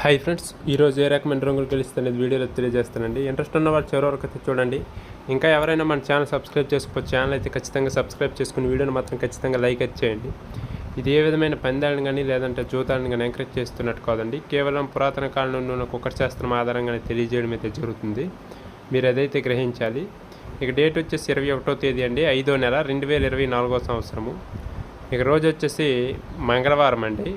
Hi friends ఈరోజు ఏ రకమైన రంగులు గెలుస్తుంది వీడియోలో తెలియజేస్తానండి. ఇంట్రెస్ట్ ఉన్న వాళ్ళు చివరి వరకు అయితే చూడండి. ఇంకా ఎవరైనా మన ఛానల్ సబ్స్క్రైబ్ చేసుకోవచ్చు ఛానల్ అయితే ఖచ్చితంగా సబ్స్క్రైబ్ చేసుకుని వీడియోని మాత్రం ఖచ్చితంగా లైక్ అయితే చేయండి. ఇది ఏ విధమైన పందాలను కానీ లేదంటే జూతాలను కానీ ఎంకరేజ్ చేస్తున్నట్టు కాదండి. కేవలం పురాతన కాలంలో ఉన్న కుక్కర్ శాస్త్రం ఆధారంగానే తెలియజేయడం అయితే జరుగుతుంది. మీరు అదైతే గ్రహించాలి ఇక డేట్ వచ్చేసి ఇరవై ఒకటో తేదీ అండి ఐదో నెల రెండు వేల ఇరవై నాలుగో సంవత్సరము. ఇక రోజు వచ్చేసి మంగళవారం అండి.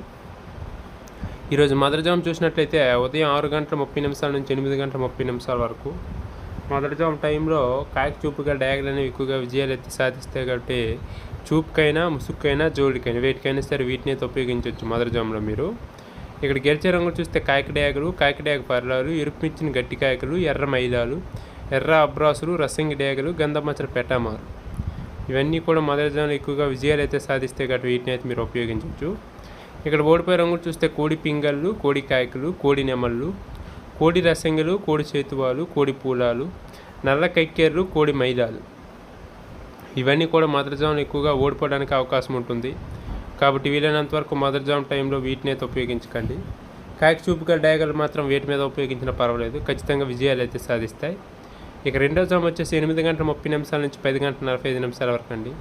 ఈరోజు మదరజాం చూసినట్లయితే ఉదయం ఆరు గంటల ముప్పై నిమిషాల నుంచి ఎనిమిది గంటల ముప్పై నిమిషాల వరకు మదరజాం టైంలో కాకి చూపుగా డ్యాగులు అనేవి ఎక్కువగా విజయాలు ఎత్తి సాధిస్తాయి కాబట్టి చూపుకైనా ముసుక్కైనా జోడికైనా వేటికైనా సరే వీటిని అయితే ఉపయోగించవచ్చు మదరజాంలో మీరు. ఇక్కడ గెలిచే రంగులు చూస్తే కాయక డ్యాగులు కాయక డ్యాగ పర్లాలు ఎరుపుమిచ్చిన గట్టి కాయకులు ఎర్ర మైదాలు ఎర్ర అబ్రాసులు రసంగి డ్యాగలు గంధమచ్చల పెటామారు. ఇవన్నీ కూడా మదరజాంలో ఎక్కువగా విజయాలు అయితే సాధిస్తే కాబట్టి వీటిని అయితే మీరు ఉపయోగించవచ్చు. ఇక్కడ ఓడిపోయే రంగులు చూస్తే కోడి పింగళ్ళు కోడి కాయకులు కోడి నెమళ్ళు కోడి రసంగులు కోడి చేతువాలు కోడి పూలాలు నల్ల కక్కెర్లు కోడి మైదాలు. ఇవన్నీ కూడా మదర్జామ్ ఎక్కువగా ఓడిపోవడానికి అవకాశం ఉంటుంది. కాబట్టి వీలైనంత వరకు మదర్జామ్ టైంలో వీటిని అయితే ఉపయోగించకండి. కాయక చూపుగా డయాగల్ మాత్రం వీటి మీద ఉపయోగించినా పర్వాలేదు. ఖచ్చితంగా విజయాలు అయితే సాధిస్తాయి. ఇక రెండో జామ్ వచ్చేసి ఎనిమిది గంటల ముప్పై నిమిషాల నుంచి పది గంటల నలభై ఐదు నిమిషాల వరకు అండి.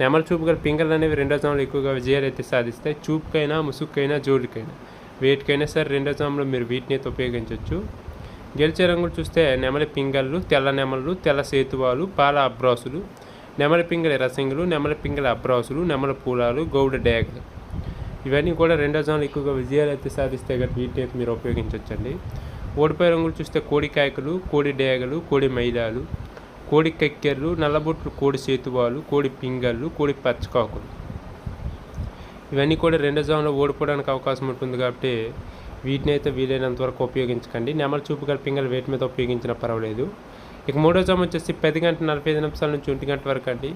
నెమల చూపు గల పింగర్లు అనేవి రెండో జాములో ఎక్కువగా విజయాలు అయితే సాధిస్తాయి చూపుకైనా ముసుక్కైనా జోలికైనా వేటికైనా సరే రెండో జాములో మీరు వీటిని అయితే ఉపయోగించవచ్చు గెలిచే రంగులు చూస్తే నెమలి పింగళ్ళు తెల్ల నెమళ్ళు తెల్ల సేతువాలు పాల అబ్రాసులు నెమలి పింగళి రసింగులు నెమలి పింగళి అబ్రాసులు నెమల పూలాలు గౌడ డేగలు ఇవన్నీ కూడా రెండో జాములు ఎక్కువగా విజయాలు అయితే సాధిస్తే కాబట్టి వీటిని అయితే మీరు ఉపయోగించవచ్చండి ఓడిపోయే రంగులు చూస్తే కోడి కాయకులు కోడి డేగలు కోడి మైదాలు కోడి కక్కెర్లు నల్లబొట్లు కోడి సేతువాలు కోడి పింగళ్ళు కోడి పచ్చకాకులు. ఇవన్నీ కూడా రెండో జామ్లో ఓడిపోవడానికి అవకాశం ఉంటుంది కాబట్టి వీటిని అయితే వీలైనంత వరకు ఉపయోగించకండి. నెమల చూపు గల పింగళ వేటి మీద ఉపయోగించినా పర్వాలేదు. ఇక మూడో జామ్ వచ్చేసి పది గంట నలభై ఐదు నిమిషాల నుంచి ఒంటి గంట వరకు అండి.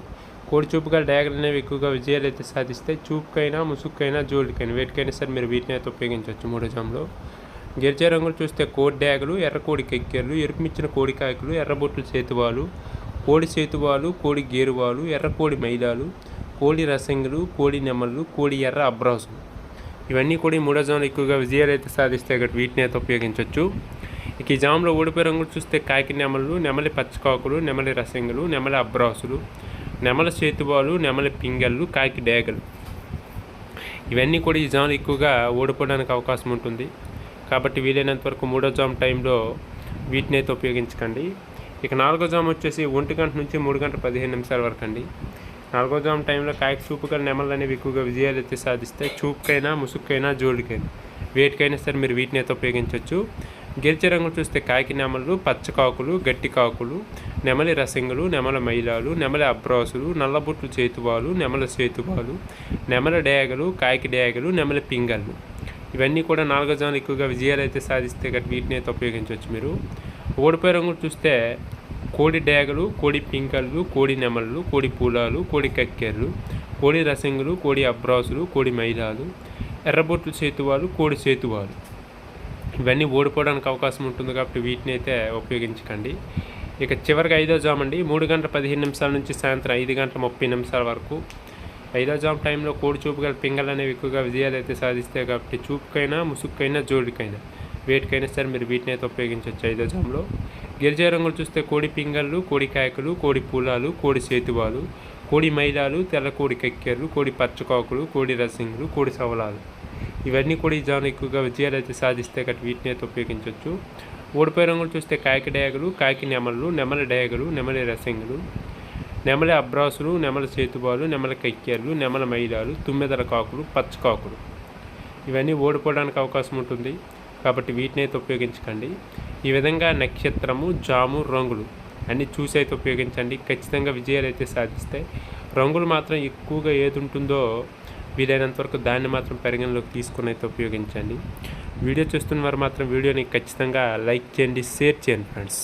కోడి చూపు గల డయాగలు అనేవి ఎక్కువగా విజయాలు అయితే సాధిస్తే చూపుకైనా ముసుక్కైనా జోలికైనా వేటికైనా సరే మీరు వీటిని అయితే ఉపయోగించవచ్చు మూడో జామ్లో గిరిజ రంగులు చూస్తే కోడి డ్యాగలు ఎర్ర కోడి కెక్కెర్లు ఎరుపుమిచ్చిన కోడి కాయకులు ఎర్రబొట్లు చేతువాలు కోడి సేతువాలు కోడి గేరువాలు ఎర్ర కోడి మైదాలు కోడి రసంగులు కోడి నెమళ్ళు కోడి ఎర్ర అబ్రాసులు. ఇవన్నీ కూడా ఈ మూడో జాములు ఎక్కువగా విజయాలు అయితే సాధిస్తే కాబట్టి వీటిని అయితే ఉపయోగించవచ్చు ఇక ఈ జాములో ఓడిపోయే రంగులు చూస్తే కాకి నెమళ్ళు నెమలి పచ్చకాకులు నెమలి రసంగులు నెమలి అబ్రాసులు నెమల చేతువాలు నెమలి పింగళ్ళు కాకి డేగలు. ఇవన్నీ కూడా ఈ జాములు ఎక్కువగా ఓడిపోవడానికి అవకాశం ఉంటుంది. కాబట్టి వీలైనంత వరకు మూడో జామ్ టైంలో వీటిని అయితే ఉపయోగించకండి. ఇక నాలుగో జామ్ వచ్చేసి ఒంటి గంట నుంచి మూడు గంటల పదిహేను నిమిషాల వరకు అండి. నాలుగో జామ్ టైంలో కాయక చూపుగా నెమలు అనేవి ఎక్కువగా విజయాలు అయితే సాధిస్తే చూపుకైనా ముసుక్కైనా జోడికైనా వేటికైనా సరే మీరు వీటిని అయితే ఉపయోగించవచ్చు. గెలిచే రంగులు చూస్తే కాకి నెమలు పచ్చకాకులు గట్టి కాకులు నెమలి రసింగులు నెమల మైలాలు నెమలి అబ్రాసులు నల్లబుట్లు చేతువాలు నెమల చేతువాలు నెమల డేగలు కాకి డేగలు నెమలి పింగళ్ళు. ఇవన్నీ కూడా నాలుగో జాములు ఎక్కువగా విజయాలు అయితే సాధిస్తే గట్టి వీటిని అయితే ఉపయోగించవచ్చు మీరు. ఓడిపోయే రంగులు చూస్తే కోడి డేగలు కోడి పింకళ్ళు కోడి నెమళ్ళు కోడి పూలాలు కోడి కక్కెర్లు కోడి రసంగులు కోడి అబ్రాసులు కోడి మైదాలు ఎర్రబొట్లు చేతువాలు కోడి చేతువాలు. ఇవన్నీ ఓడిపోవడానికి అవకాశం ఉంటుంది కాబట్టి వీటిని అయితే ఉపయోగించకండి. ఇక చివరికి ఐదో జామ్ అండి. మూడు గంటల పదిహేను నిమిషాల నుంచి సాయంత్రం ఐదు గంటల ముప్పై నిమిషాల వరకు ఐదో జామ్ టైంలో కోడి చూపు గల పింగల్ అనేవి ఎక్కువగా విజయాలు అయితే సాధిస్తాయి కాబట్టి చూపుకైనా ముసుగుకైనా జోడికైనా వేటికైనా సరే మీరు వీటిని అయితే ఉపయోగించవచ్చు ఐదో జామ్లో గిరిజా రంగులు చూస్తే కోడి పింగళ్ళు కోడి కాయకులు కోడి పూలాలు కోడి సేతువాలు కోడి మైలాలు తెల్ల కోడి కక్కెర్లు కోడి పచ్చకాకులు కోడి రసింగులు కోడి సవలాలు. ఇవన్నీ కూడా ఈ జామ్ ఎక్కువగా విజయాలు అయితే సాధిస్తే కాబట్టి వీటిని అయితే ఉపయోగించవచ్చు ఓడిపోయే రంగులు చూస్తే కాకి డయాగలు కాకి నెమళ్ళు నెమలి డయాగలు నెమలి రసింగులు నెమలి అబ్రాసులు నెమల చేతుబాలు నెమల కక్కెర్లు నెమల మైలాలు తుమ్మెదల కాకులు పచ్చకాకులు ఇవన్నీ ఓడిపోవడానికి అవకాశం ఉంటుంది. కాబట్టి వీటిని అయితే ఉపయోగించకండి. ఈ విధంగా నక్షత్రము జాము రంగులు అన్నీ చూసి అయితే ఉపయోగించండి. ఖచ్చితంగా విజయాలు అయితే సాధిస్తాయి. రంగులు మాత్రం ఎక్కువగా ఏది ఉంటుందో వీలైనంత వరకు దాన్ని మాత్రం పరిగణలోకి తీసుకుని అయితే ఉపయోగించండి. వీడియో చూస్తున్న వారు మాత్రం వీడియోని ఖచ్చితంగా లైక్ చేయండి షేర్ చేయండి ఫ్రెండ్స్.